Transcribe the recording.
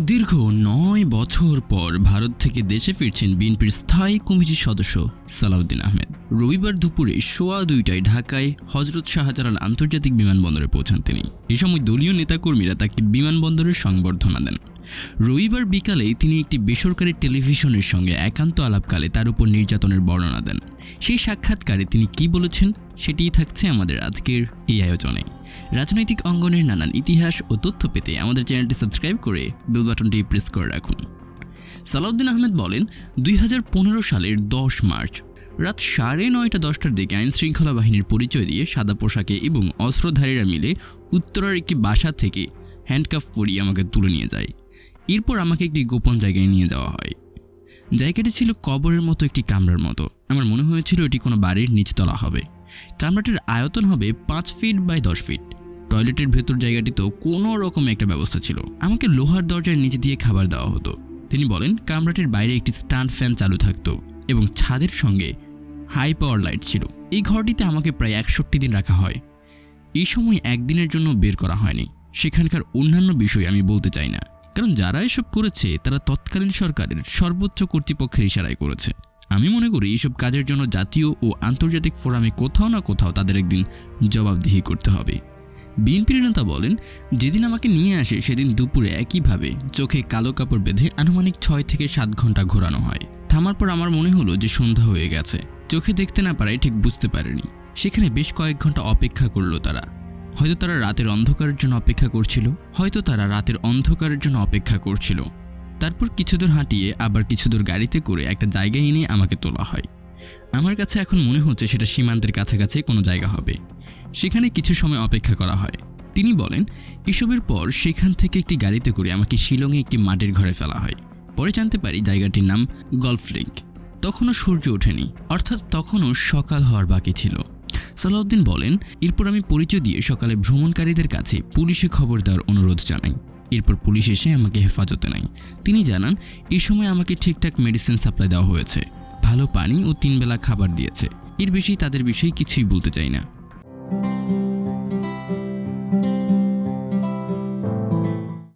দীর্ঘ নয় বছর পর ভারত থেকে দেশে ফিরছেন বিএনপির স্থায়ী কমিটির সদস্য সালাউদ্দিন আহমেদ। রবিবার দুপুরে সোয়া দুইটায় ঢাকায় হজরত শাহজালাল আন্তর্জাতিক বিমানবন্দরে পৌঁছান তিনি। এ সময় দলীয় নেতাকর্মীরা তাকে বিমানবন্দরের সংবর্ধনা দেন। রবিবার বিকালে তিনি একটি বেসরকারি টেলিভিশনের সঙ্গে একান্ত আলাপকালে তার উপর নির্যাতনের বর্ণনা দেন। সেই সাক্ষাৎকারে তিনি কি বলেছেন সেটিই থাকছে আমাদের আজকের এই আয়োজনে। রাজনৈতিক অঙ্গনের নানান ইতিহাস ও তথ্য পেতে আমাদের চ্যানেলটি সাবস্ক্রাইব করে বেল বাটনটি প্রেস করে রাখুন। সালাউদ্দিন আহমেদ বলেন, দুই হাজার পনেরো সালের দশ মার্চ, রাত সাড়ে নয়টা দশটার দিকে আইন শৃঙ্খলা বাহিনীর পরিচয় দিয়ে সাদা পোশাকে এবং অস্ত্রধারীরা মিলে উত্তরার একটি বাসা থেকে হ্যান্ডকাফ পরিয়ে আমাকে তুলে নিয়ে যায়। এরপর আমাকে একটি গোপন জায়গায় নিয়ে যাওয়া হয়। জায়গাটি ছিল কবরের মতো একটি কামরার মতো। আমার মনে হয়েছিল এটি কোনো বাড়ির নিচতলা হবে। কামরাটির আয়তন হবে পাঁচ ফিট বাই দশ ফিট। টয়লেটের ভেতর জায়গাটিতেও কোনো রকম একটা ব্যবস্থা ছিল। আমাকে লোহার দরজার নিচে দিয়ে খাবার দেওয়া হতো। তিনি বলেন, কামরাটির বাইরে একটি স্ট্যান্ড ফ্যান চালু থাকতো এবং ছাদের সঙ্গে হাই পাওয়ার লাইট ছিল। এই ঘরটিতে আমাকে প্রায় একষট্টি দিন রাখা হয়। এই সময় একদিনের জন্য বের করা হয়নি। সেখানকার অন্যান্য বিষয় আমি বলতে চাই না। কারণ যারা এসব করেছে, তারা তৎকালীন সরকারের সর্বোচ্চ কর্তৃপক্ষের ইশারায় করেছে। আমি মনে করি এইসব কাজের জন্য জাতীয় ও আন্তর্জাতিক ফোরামে কোথাও না কোথাও তাদের একদিন জবাবদিহি করতে হবে। বিএনপির নেতা বলেন, যেদিন আমাকে নিয়ে আসে, সেদিন দুপুরে একইভাবে চোখে কালো কাপড় বেঁধে আনুমানিক ছয় থেকে সাত ঘণ্টা ঘোরানো হয়। থামার পর আমার মনে হলো যে সন্ধ্যা হয়ে গেছে। চোখে দেখতে না পারায় ঠিক বুঝতে পারেনি। সেখানে বেশ কয়েক ঘণ্টা অপেক্ষা করল তারা। হয়তো তারা রাতের অন্ধকারের জন্য অপেক্ষা করছিল, হয়তো তারা রাতের অন্ধকারের জন্য অপেক্ষা করছিল। তারপর কিছু দূর হাঁটিয়ে আবার কিছু দূর গাড়িতে করে একটা জায়গায় এনে আমাকে তোলা হয়। আমার কাছে এখন মনে হচ্ছে সেটা সীমান্তের কাছাকাছি কোনো জায়গা হবে। সেখানে কিছু সময় অপেক্ষা করা হয়। তিনি বলেন, এসবের পর সেখান থেকে একটি গাড়িতে করে আমাকে শিলংয়ে একটি মাটির ঘরে ফেলা হয়। পরে জানতে পারি জায়গাটির নাম গলফ লিঙ্ক তখনও সূর্য ওঠেনি, অর্থাৎ তখনও সকাল হওয়ার বাকি ছিল। সালাউদ্দিন বলেন, এরপর আমি পরিচয় দিয়ে সকালে ভ্রমণকারীদের কাছে পুলিশে খবর দেওয়ার অনুরোধ জানাই। এরপর পুলিশ এসে আমাকে হেফাজতে নেয়। তিনি জানান, এ সময় আমাকে ঠিকঠাক মেডিসিন সাপ্লাই দেওয়া হয়েছে। ভালো পানি ও তিনবেলা খাবার দিয়েছে। এর বেশি তাদের বিষয়ে কিছুই বলতে চাই না।